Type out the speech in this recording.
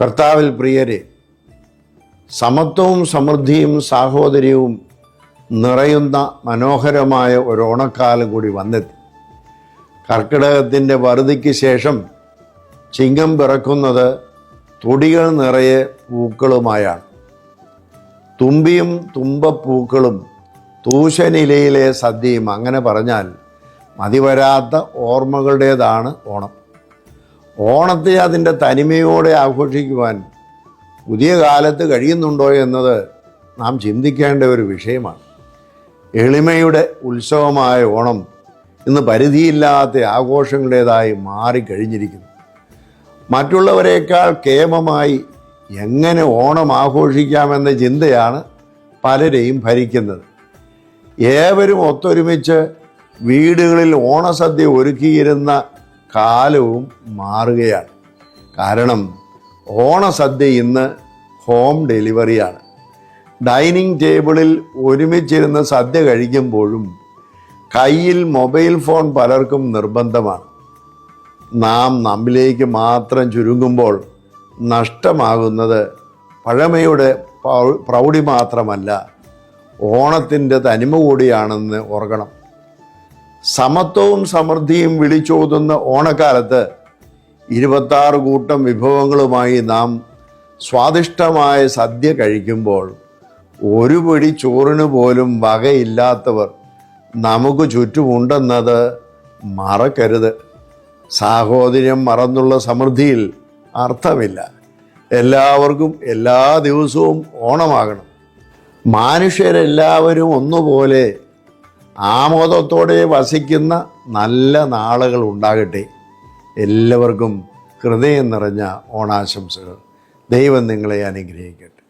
കർത്താവിൽ പ്രിയരെ സമത്വവും സമൃദ്ധിയും സാഹോദര്യവും നിറയുന്ന മനോഹരമായ ഒരു ഓണക്കാലം കൂടി വന്നെത്തി. കർക്കിടകത്തിന്റെ വറുതിക്ക് ശേഷം ചിങ്ങം പിറക്കുന്നത് തൊടികൾ നിറയെ പൂക്കളുമായാണ്. തുമ്പിയും തുമ്പപ്പൂക്കളും തൂശനിലയിലെ സദ്യയും അങ്ങനെ പറഞ്ഞാൽ മതിവരാത്ത ഓർമ്മകളുടേതാണ് ഓണം. ഓണത്തെ അതിന്റെ തനിമയോടെ ആഘോഷിക്കുവാൻ പുതിയ കാലത്ത് കഴിയുന്നുണ്ടോ എന്നത് നാം ചിന്തിക്കേണ്ട ഒരു വിഷയമാണ്. എളിമയുടെ ഉത്സവമായ ഓണം ഇന്ന് പരിധിയില്ലാത്ത ആഘോഷങ്ങളുടേതായി മാറിക്കഴിഞ്ഞിരിക്കുന്നു മറ്റുള്ളവരെക്കാൾ കേമമായി എങ്ങനെ ഓണം ആഘോഷിക്കാമെന്ന ചിന്തയാണ് പലരെയും ഭരിക്കുന്നത്. ഏവരും ഒത്തൊരുമിച്ച് വീടുകളിൽ ഓണസദ്യ ഒരുക്കിയിരുന്ന കാലവും മാറുകയാണ്. കാരണം ഓണസദ്യ ഇന്ന് ഹോം ഡെലിവറിയാണ്. ഡൈനിങ് ടേബിളിൽ ഒരുമിച്ചിരുന്ന് സദ്യ കഴിക്കുമ്പോഴും കയ്യിൽ മൊബൈൽ ഫോൺ പലർക്കും നിർബന്ധമാണ്. നാം നമ്മിലേക്ക് മാത്രം ചുരുങ്ങുമ്പോൾ നഷ്ടമാകുന്നത് പഴമയുടെ പ്രൗഢി മാത്രമല്ല ഓണത്തിന്റെ തനിമ കൂടിയാണെന്ന് ഓർക്കണം. സമത്വവും സമൃദ്ധിയും വിളിച്ചോതുന്ന ഓണക്കാലത്ത് ഇരുപത്താറ് കൂട്ടം വിഭവങ്ങളുമായി നാം സ്വാദിഷ്ടമായ സദ്യ കഴിക്കുമ്പോൾ ഒരു പിടി ചോറിന് പോലും വകയില്ലാത്തവർ നമുക്ക് ചുറ്റുമുണ്ടെന്നത് മറക്കരുത്. സാഹോദര്യം മറന്നുള്ള സമൃദ്ധിയിൽ അർത്ഥമില്ല. എല്ലാവർക്കും എല്ലാ ദിവസവും ഓണമാകണം. മനുഷ്യരെല്ലാവരും ഒന്നുപോലെ ആമോദത്തോടെ വസിക്കുന്ന നല്ല നാളുകൾ ഉണ്ടാകട്ടെ. എല്ലാവർക്കും ഹൃദയം നിറഞ്ഞ ഓണാശംസകൾ. ദൈവം നിങ്ങളെ അനുഗ്രഹിക്കട്ടെ.